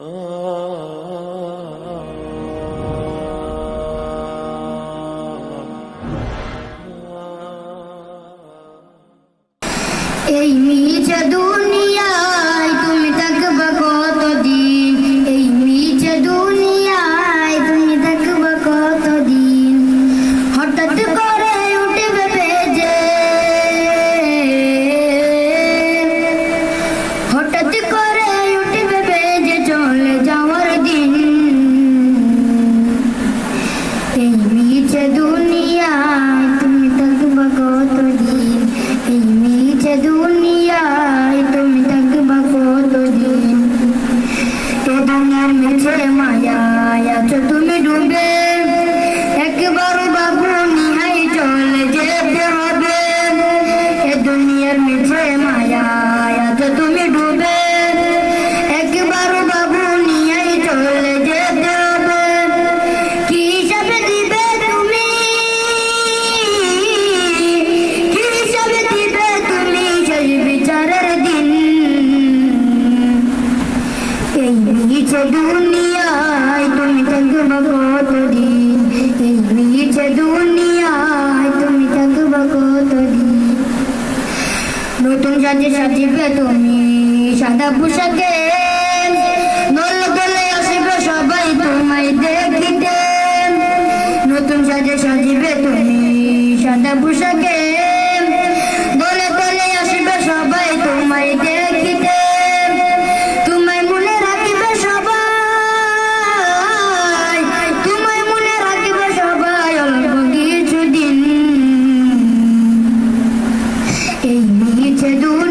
এই মিছে দুনিয়ায় মিছে মায়ায় তুমি ডুবে, একবার বাবু চলে যেতে হবে। কি তুমি? সেই বিচারের দিন? এই মিছে দুনিয়ায় তুমি থাকবা কতদিন এই মিছে দুনিয়ায় তুমি থাকবা কতদিন নতুন সাজে সাজিবে তুমি, সাদা পোশাকে। দল দলে আসবে সবাই তোমায় দেখিতে। নতুন সাজে সাজিবে তুমি, সাদা পোশাকে। You do.